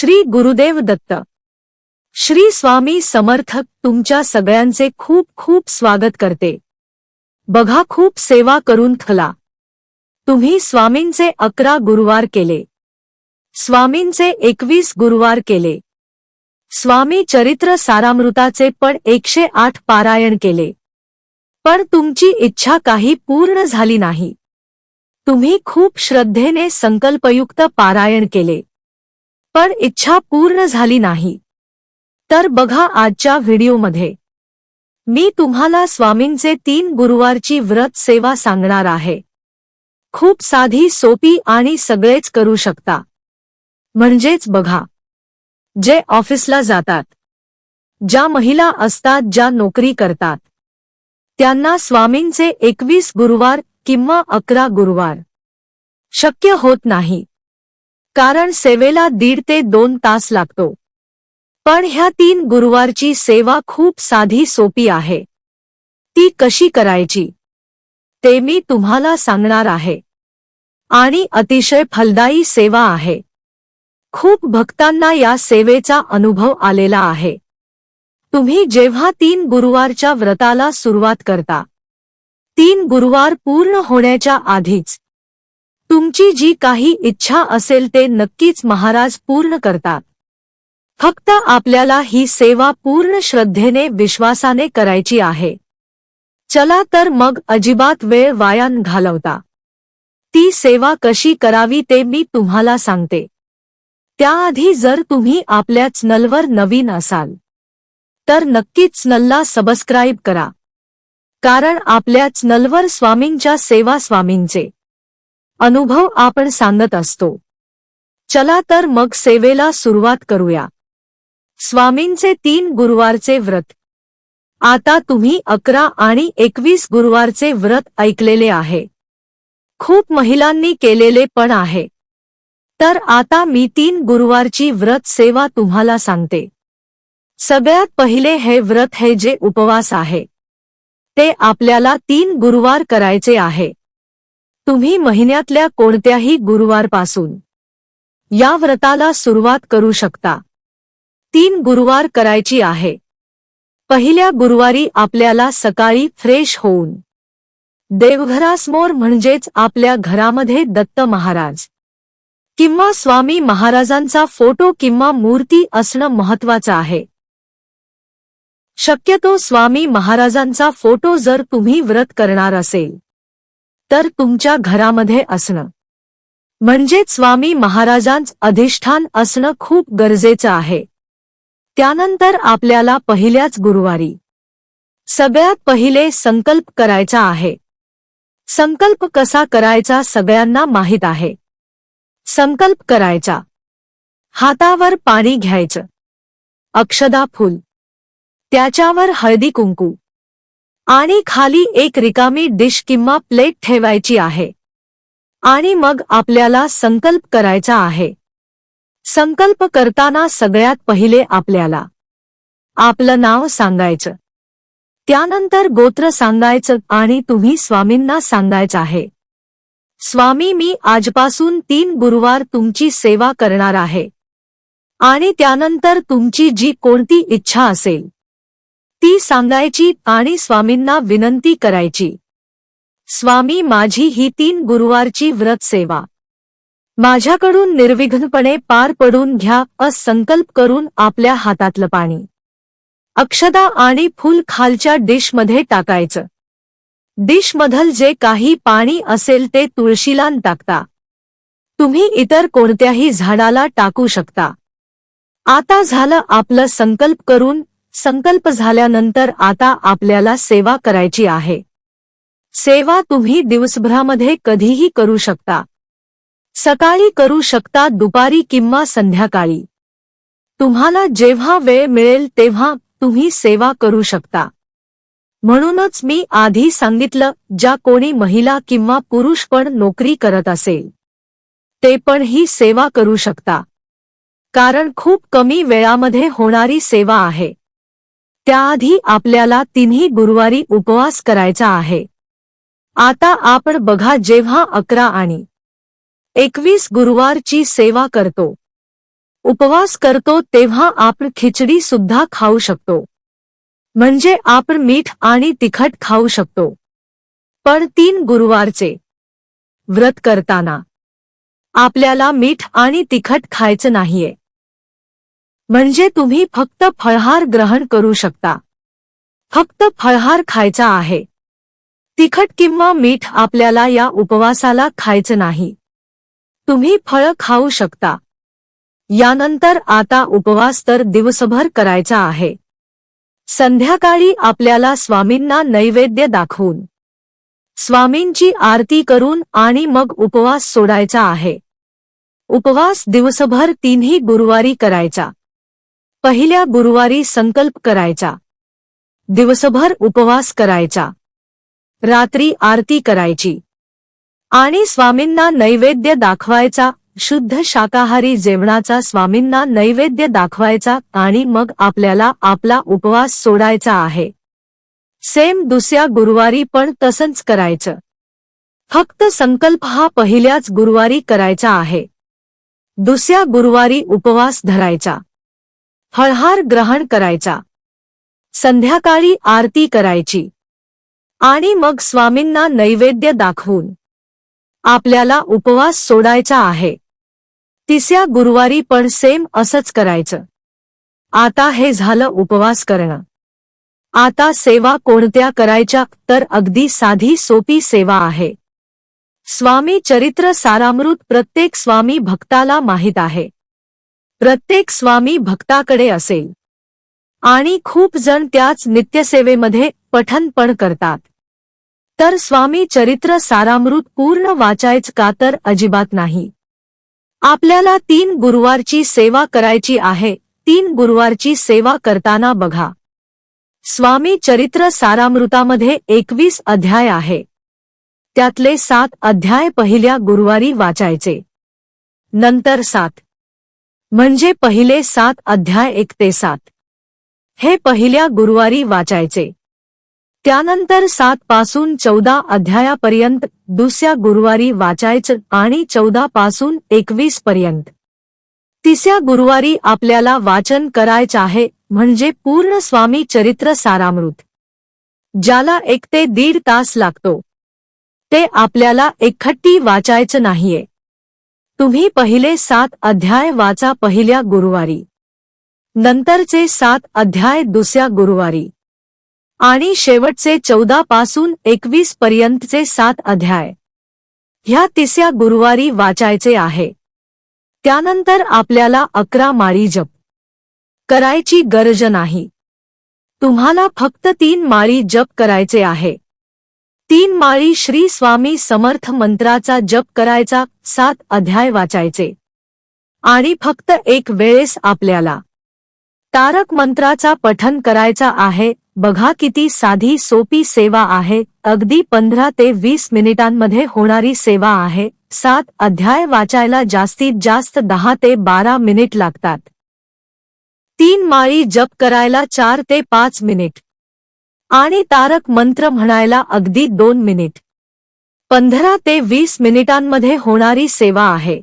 श्री गुरुदेव दत्त. श्री स्वामी समर्थक तुमच्या सगळ्यांचे खूप खूप स्वागत करते. बघा खूप सेवा करून थला. तुम्ही स्वामींचे अकरा गुरुवार केले. स्वामींचे एकवीस गुरुवार केले. स्वामी चरित्र सारामृताचे पण एकशे आठ पारायण केले. पण तुमची इच्छा काही पूर्ण झाली नाही. तुम्ही खूप श्रद्धेने संकल्पयुक्त पारायण केले. पण इच्छा पूर्ण झाली नाही. तर बघा आजच्या व्हिडिओमध्ये. मी तुम्हाला स्वामींचे तीन गुरुवारची व्रत सेवा सांगणार आहे. खूप साधी सोपी आणि सगळेच करू शकता. म्हणजेच बघा. जे ऑफिसला जातात. ज्या महिला असतात ज्या नोकरी करतात. त्यांना स्वामींचे एकवीस गुरुवार किंवा अकरा गुरुवार. शक्य होत नाही. कारण सेवेला दीड ते दोन तास लागतो. पण ह्या तीन गुरुवारची सेवा खूप साधी सोपी आहे. ती कशी करायची? ते मी तुम्हाला सांगणार आहे. आणि अतिशय फलदायी सेवा आहे. खूप भक्तांना या सेवेचा अनुभव आलेला आहे. तुम्ही जेव्हा तीन गुरुवारच्या व्रताला सुरुवात करता तीन गुरुवार पूर्ण होण्याच्या आधीच तुमची जी काही इच्छा असेल ते नक्कीच महाराज पूर्ण करतात. फक्त आपल्याला ही सेवा पूर्ण श्रद्धेने विश्वासाने करायची आहे. चला तर मग अजिबात वेळ वायान घालवता. ती सेवा कशी करावी ते मी तुम्हाला सांगते. त्याआधी जर तुम्ही आपल्या चॅनलवर नवीन असाल तर नक्कीच चॅनलला सबस्क्राईब करा. कारण आपल्या चॅनलवर स्वामींच्या सेवा स्वामींचे अनुभव आपण सांगत असतो. चला तर मग सेवेला सुरुवात करूया. स्वामींचे तीन गुरुवारचे व्रत. आता तुम्ही अकरा आणि एकवीस गुरुवारचे व्रत ऐकलेले आहे. खूप महिलांनी केलेले पण आहे. तर आता मी तीन गुरुवारची व्रत सेवा तुम्हाला सांगते. सगळ्यात पहिले हे व्रत हे जे उपवास आहे. ते आपल्याला तीन गुरुवार करायचे आहे. तुम्ही महिन्यातल्या कोणत्याही गुरुवारपासून या व्रताला सुरुवात करू शकता. तीन गुरुवार करायची आहे. पहिल्या गुरुवारी आपल्याला सकाळी फ्रेश होऊन देवघरासमोर म्हणजेच आपल्या घरामध्ये दत्त महाराज किंवा स्वामी महाराजांचा फोटो किंवा मूर्ती असणं महत्वाचं आहे. शक्यतो स्वामी महाराजांचा फोटो जर तुम्ही व्रत करणार असेल तर तुमच्या घरामध्ये असणं. म्हणजे स्वामी महाराजांच अधिष्ठान असणं खूप गरजेचं आहे. त्यानंतर आपल्याला पहिल्याच गुरुवारी. सगळ्यात पहिले संकल्प करायचा आहे. संकल्प कसा करायचा सगळ्यांना माहीत आहे. संकल्प करायचा. हातावर पाणी घ्यायचं. अक्षदा फुल. त्याच्यावर हळदी कुंकू. आणि खाली एक रिकामी डिश किंवा प्लेट ठेवायची आहे. आणि मग आपल्याला संकल्प करायचा आहे. संकल्प करताना सगळ्यात पहिले आपल्याला आपलं नाव सांगायचं. त्यानंतर गोत्र सांगायचं आणि तुम्ही स्वामींना सांगायचं आहे. स्वामी मी आजपासून तीन गुरुवार तुमची सेवा करणार आहे. आणि त्यानंतर तुमची जी कोणती इच्छा असेल ती सांगायची आणि स्वामींना विनंती करायची. स्वामी माझी ही तीन गुरुवारची व्रत सेवा. माझ्याकडून निर्विघ्नपणे पार पडून घ्या अस संकल्प करून आपल्या हातातलं पाणी. अक्षदा आणि फूल खालच्या डिशमध्ये टाकायचं. डिशमधल जे काही पाणी असेल ते तुळशीला टाकता. तुम्ही इतर कोणत्याही झाडाला टाकू शकता. आता झालं आपलं संकल्प करून संकल्प झाल्यानंतर आता आपल्याला सेवा करायची आहे. सेवा तुम्ही दिवसभरामध्ये कधीही करू शकता. सकाळी करू शकता दुपारी किंवा संध्याकाळी. तुम्हाला जेव्हा वेळ मिळेल तेव्हा तुम्ही सेवा करू शकता. म्हणूनच मी आधी सांगितलं ज्या कोणी महिला किंवा पुरुष पण नोकरी करत असेल ते पण ही सेवा करू शकता. कारण खूप कमी वेळामध्ये होणारी सेवा आहे. त्याआधी आपल्याला तिन्ही गुरुवारी उपवास करायचा आहे. आता आपण बघा जेव्हा अकरा आणि एकवीस गुरुवारची सेवा करतो. उपवास करतो तेव्हा आपण खिचडी सुद्धा खाऊ शकतो. म्हणजे आपण मीठ आणि तिखट खाऊ शकतो. पण तीन गुरुवारचे व्रत करताना आपल्याला मीठ आणि तिखट खायचं नाहीये. म्हणजे तुम्ही फक्त फळहार ग्रहण करू शकता. फक्त फळहार खायचा आहे. तिखट किंवा मीठ आपल्याला या उपवासाला खायचं नाही. तुम्ही फळ खाऊ शकता. यानंतर आता उपवास तर दिवसभर करायचा आहे. संध्याकाळी आपल्याला स्वामींना नैवेद्य दाखवून स्वामींची आरती करून आणि मग उपवास सोडायचा आहे. उपवास दिवसभर तिन्ही गुरुवारी करायचा. पहिल्या गुरुवारी संकल्प करायचा. दिवसभर उपवास करायचा. रात्री आरती करायची. आणि स्वामींना नैवेद्य दाखवायचा शुद्ध शाकाहारी जेवणाचा स्वामींना नैवेद्य दाखवायचा आणि मग आपल्याला आपला उपवास सोडायचा आहे. सेम दुसऱ्या गुरुवारी पण तसंच करायचं. फक्त संकल्प हा पहिल्याच गुरुवारी करायचा आहे. दुसऱ्या गुरुवारी उपवास धरायचा. फळहार ग्रहण करायचा. संध्याकाळी आरती करायची. आणि मग स्वामींना नैवेद्य दाखवून आपल्याला उपवास सोडायचा आहे. तिसऱ्या गुरुवारी पण सेम असंच करायचं. आता हे झालं उपवास करणं. आता सेवा कोणत्या करायच्या तर अगदी साधी सोपी सेवा आहे. स्वामी चरित्र सारामृत प्रत्येक स्वामी भक्ताला माहीत आहे. प्रत्येक स्वामी भक्ताकडे असेल. आणि खूप जण त्याच नित्यसेवेमध्ये पठन पण करतात. तर स्वामी चरित्र सारामृत पूर्ण वाचायच का तर अजिबात नाही. आपल्याला तीन गुरुवारची सेवा करायची आहे तीन गुरुवारची सेवा करताना बघा. स्वामी चरित्र सारामृतामध्ये एकवीस अध्याय आहे. त्यातले सात अध्याय पहिल्या गुरुवारी वाचायचे. नंतर सात. म्हणजे पहिले सात अध्याय एक ते सात. हे पहिल्या गुरुवारी वाचायचे. त्यानंतर सात पासून चौदा अध्यायापर्यंत दुसऱ्या गुरुवारी वाचायचं आणि चौदा पासून एकवीस पर्यंत. तिसऱ्या गुरुवारी आपल्याला वाचन करायचं आहे म्हणजे पूर्ण स्वामी चरित्र सारामृत. ज्याला एक ते दीड तास लागतो. ते आपल्याला एकखट्टी वाचायचं नाहीये. तुम्ही पहिले सात अध्याय वाचा पहिल्या गुरुवारी. नंतरचे सात अध्याय दुसऱ्या गुरुवारी. आणि शेवटचे चौदा पासून एकवीस पर्यंतचे सात अध्याय. ह्या तिसऱ्या गुरुवारी वाचायचे आहे. त्यानंतर आपल्याला अकरा माळी जप. करायची गरज नाही. तुम्हाला फक्त तीन माळी जप करायचे आहे. तीन माळी श्री स्वामी समर्थ मंत्राचा जप करायचा सात अध्याय वाचायचे. आणि फक्त एक वेळेस आपल्याला तारक मंत्राचा पठन करायचा आहे बघा किती साधी सोपी सेवा आहे अगदी पंधरा ते वीस मिनिटांमध्ये होणारी सेवा आहे सात अध्याय वाचायला जास्तीत जास्त दहा ते बारा मिनिट लागतात. तीन माळी जप करायला चार ते पाच मिनिट. आणि तारक मंत्र म्हणायला अगदी दोन मिनिट. पंधरा ते वीस मिनिटांमध्ये होणारी सेवा आहे.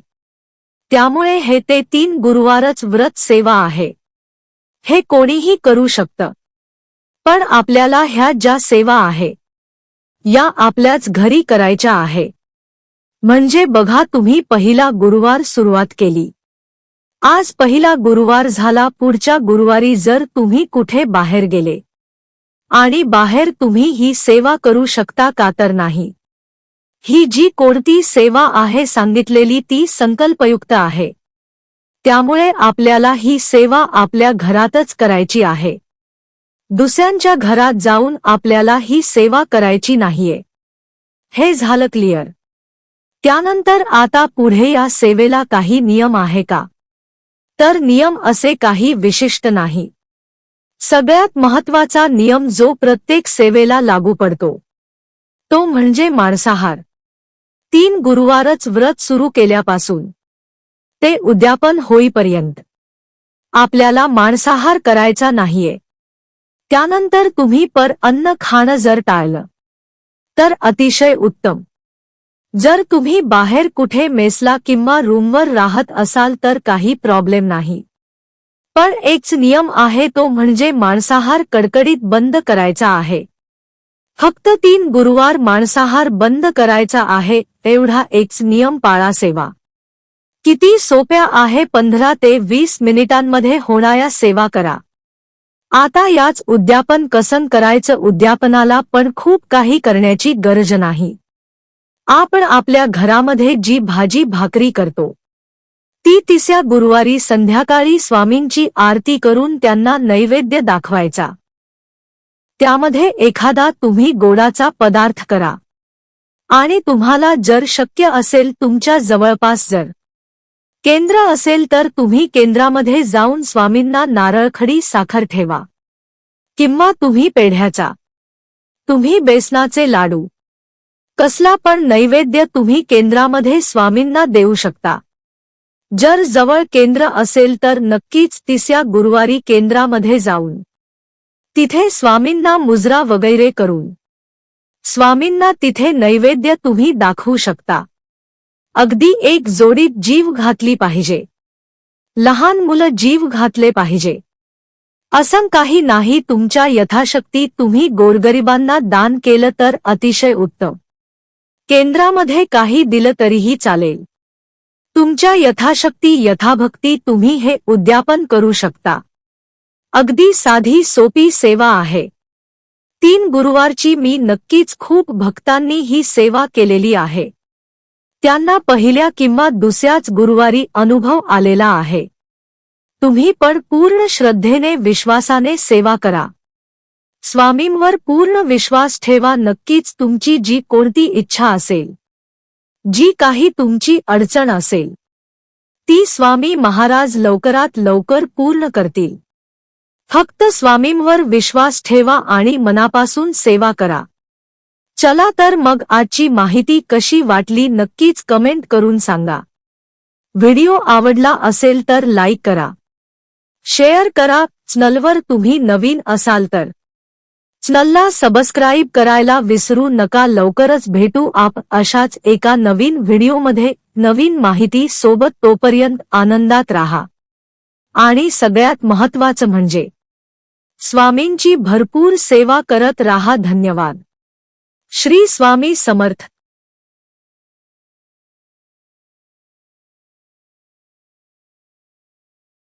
त्यामुळे हे ते तीन गुरुवारच व्रत सेवा आहे. हे कोणीही करू शकतं. पण आपल्याला ह्या ज्या सेवा आहे या आपल्याच घरी करायच्या आहे. म्हणजे बघा तुम्ही पहिला गुरुवार सुरुवात केली. आज पहिला गुरुवार झाला पुढच्या गुरुवारी जर तुम्ही कुठे बाहेर गेले. आणि बाहेर तुम्ही ही सेवा करू शकता का तर नाही. ही जी कोणती सेवा आहे सांगितलेली ती संकल्पयुक्त आहे. त्यामुळे आपल्याला ही सेवा आपल्या घरातच करायची आहे. दुसऱ्यांच्या घरात जाऊन आपल्याला ही सेवा करायची नाहीये. हे झालं क्लिअर. त्यानंतर आता पुढे या सेवेला काही नियम आहे का? तर नियम असे काही विशिष्ट नाही. सगळ्यात महत्त्वाचा नियम जो प्रत्येक सेवेला लागू पडतो तो म्हणजे मांसाहार. तीन गुरुवारच व्रत सुरू केल्यापासून ते उद्यापन होईपर्यंत आपल्याला मांसाहार करायचा नाहीये. त्यानंतर तुम्ही पर अन्न खाणं जर टाळलं तर अतिशय उत्तम. जर तुम्ही बाहेर कुठे मेसला किंवा रूमवर राहत असाल तर काही प्रॉब्लेम नाही. पण एकच नियम आहे तो म्हणजे मांसाहार कडकडीत बंद करायचा आहे. फक्त तीन गुरुवार मांसाहार बंद करायचा आहे एवढा एकच नियम पाळा सेवा किती सोप्या आहे पंधरा ते वीस मिनिटांमध्ये होणाऱ्या सेवा करा. आता याच उद्यापन कसन करायचं उद्यापनाला पण खूप काही करण्याची गरज नाही. आपण आपल्या घरामध्ये जी भाजी भाकरी करतो. ती तिसऱ्या गुरुवारी संध्याकाळी स्वामींची आरती करून त्यांना नैवेद्य दाखवायचा. त्यामध्ये एखादा तुम्ही गोडाचा पदार्थ करा. आणि तुम्हाला जर शक्य असेल तुमच्या जवळपास जर केंद्र असेल तर तुम्ही केंद्रामध्ये जाऊन स्वामींना नारळखडी साखर ठेवा. किंवा तुम्ही पेढ्याचा तुम्ही बेसनाचे लाडू कसला पण नैवेद्य तुम्ही केंद्रामध्ये स्वामींना देऊ शकता. जर जवळ केंद्र असेल तर नक्कीच तिसऱ्या गुरुवारी केंद्रामध्ये जाऊन. तिथे स्वामींना मुजरा वगैरे करून. स्वामींना तिथे नैवेद्य तुम्ही दाखवू शकता. अगदी एक जोडीत जीव घातली पाहिजे. लहान मुलं जीव घातले पाहिजे. असं काही नाही तुमच्या यथाशक्ती तुम्ही गोरगरिबांना दान केलं तर अतिशय उत्तम. केंद्रामध्ये काही दिलं तरीही चालेल. तुमच्या यथाशक्ती यथाभक्ती तुम्ही हे उद्यापन करू शकता. अगदी साधी सोपी सेवा आहे. तीन गुरुवारची मी नक्कीच खूप भक्तांनी ही सेवा केलेली आहे. त्यांना पहिल्या किंवा दुसऱ्याच गुरुवारी अनुभव आलेला आहे. तुम्ही पण पूर्ण श्रद्धेने विश्वासाने सेवा करा. स्वामींवर पूर्ण विश्वास ठेवा नक्कीच तुमची जी कोणती इच्छा असेल. जी काही तुमची अडचण असेल ती स्वामी महाराज लवकरात लवकर पूर्ण करतील. फक्त स्वामींवर विश्वास ठेवा आणि मनापासून सेवा करा. चला तर मग आजची माहिती कशी वाटली नक्कीच कमेंट करून सांगा. व्हिडिओ आवडला असेल तर लाईक करा. शेअर करा चॅनलवर तुम्ही नवीन असाल तर. चॅनलला सबस्क्राईब करायला विसरू नका. लवकरच भेटू आप अशाच एका नवीन व्हिडिओमध्ये. नवीन माहिती सोबत तोपर्यंत आनंदात राहा. आणि सगळ्यात महत्वाचं म्हणजे स्वामींची भरपूर सेवा करत राहा. धन्यवाद. श्री स्वामी समर्थ.